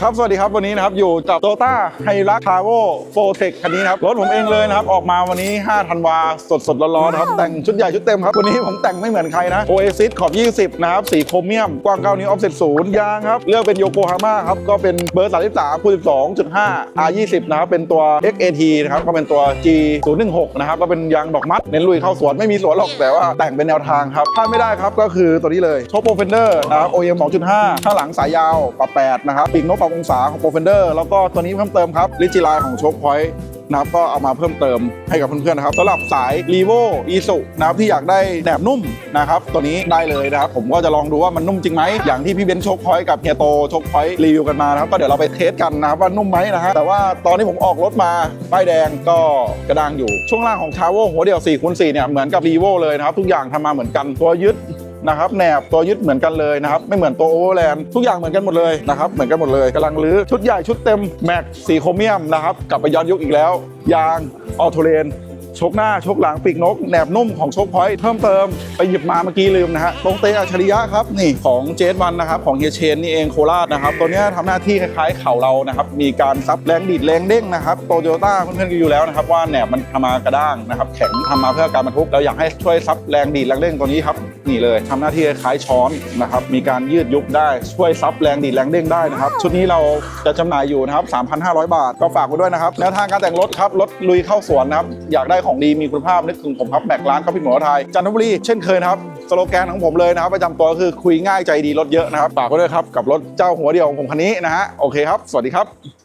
ครับ สวัสดีครับ วันนี้นะครับ อยู่กับโตต้าไฮรักคาโวโฟเทคคันนี้นะครับ รถผมเองเลยนะครับ ออกมาวันนี้ 5 ธันวา สดสดๆร้อนๆนะครับ แต่งชุดใหญ่ชุดเต็มครับ วันนี้ผมแต่งไม่เหมือนใครนะ Oasis ขอบ 20 นะครับ สีโครเมียม กว้าง 9 นิ้วออฟเซ็ตศูนย์ยางครับ เลือกเป็นโยโกฮาม่าครับ ก็เป็นเบอร์ 33คูณ12.5 R 20 นะครับ เป็นตัว XAT นะครับ ก็เป็นตัว G 016 นะครับ ก็เป็นยางดอกมัด เน้นลุยเข้าสวน ไม่มีสวนหรอก แต่ว่าแต่งเป็นแนวทางครับพลาดไม่ได้ครับ ก็คือตัวนี้เลยโชว์โปรเฟนเดอร์นะครับ OEM 2.5ข้างหลังสายยาวปรับ8นะครับปีกนกปรับองศาของโปรเฟนเดอร์แล้วก็ตัวนี้เพิ่มเติมครับลิจิไลของโชคพอยต์นะครับก็เอามาเพิ่มเติมให้กับเพื่อนๆนะครับสำหรับสาย r ีโวอีสุนะครับที่อยากได้แหนบนุ่มนะครับตัวนี้ได้เลยนะครับผมก็จะลองดูว่ามันนุ่มจริงไหมอย่างที่พี่เบนโชคพอยต์กับเฮียโตโชคพอยต์รีวิวกันมานะครับก็เดี๋ยวเราไปเทสกันนะครับว่านุ่มไหมนะฮะแต่ว่าตอนที่ผมออกรถมาป้ายแดงก็กระด้างอยู่ช่วงล่างของชาโวหัวเดียว4คูณ4เนี่ยเหมือนกับรีโวเลยนะครับทุกอย่างทำมาเหมือนกันตัวยึด นะครับแหนบตัวยึดเหมือนกันเลยนะครับไม่เหมือนตัวโอเวอร์แลนด์ทุกอย่างเหมือนกันหมดเลยนะครับเหมือนกันหมดเลยกำลังรื้อชุดใหญ่ชุดเต็มแม็กสีโครเมียมนะครับกลับไปย้อนยุคอีกแล้วยางออโทเรน ชกหน้าชกหลังปีกนกแหนบนุ่มของชคพอยต์เพิ่มเติมไปหยิบมาเมื่อกี้ลืมนะฮะตรงเตะอัจฉริยะครับนี่ของเจสวันนะครับของเฮียเชนนี่เองโคราชนะครับตัวนี้ยทำหน้าที่คล้ายๆเข่าเรานะครับมีการซับแรงดีดแรงเด้งนะครับโตโยต้าเพื่อนๆก็อยู่แล้วนะครับว่าแหนบมันทำมากระด้างนะครับแข็งทำมาเพื่อการบรรทุกเราอยากให้ช่วยซับแรงดีดแรงเด้งตัวนี้ครับนี่เลยทำหน้าที่คล้ายช้อนนะครับมีการยืดยุบได้ช่วยซับแรงดีดแรงเด้งได้นะครับชุดนี้เราจะจำหน่ายอยู่นะครับ3,500 บาทก็ฝากไว้ด้วยนะครับแนวทางการแต่งรถครับรถลุยเข้าสวนนะครับอยากได้ของดีมีคุณภาพนึกถึงผมครับแบกร้านก็พี่หมอไทยจันทบุรีเช่นเคยนะครับสโลแกนของผมเลยนะครับประจำตัวก็คือคุยง่ายใจดีรถเยอะนะครับฝากไว้ด้วยครับกับรถเจ้าหัวเดียวของผมคันนี้นะฮะโอเคครับ สวัสดีครับ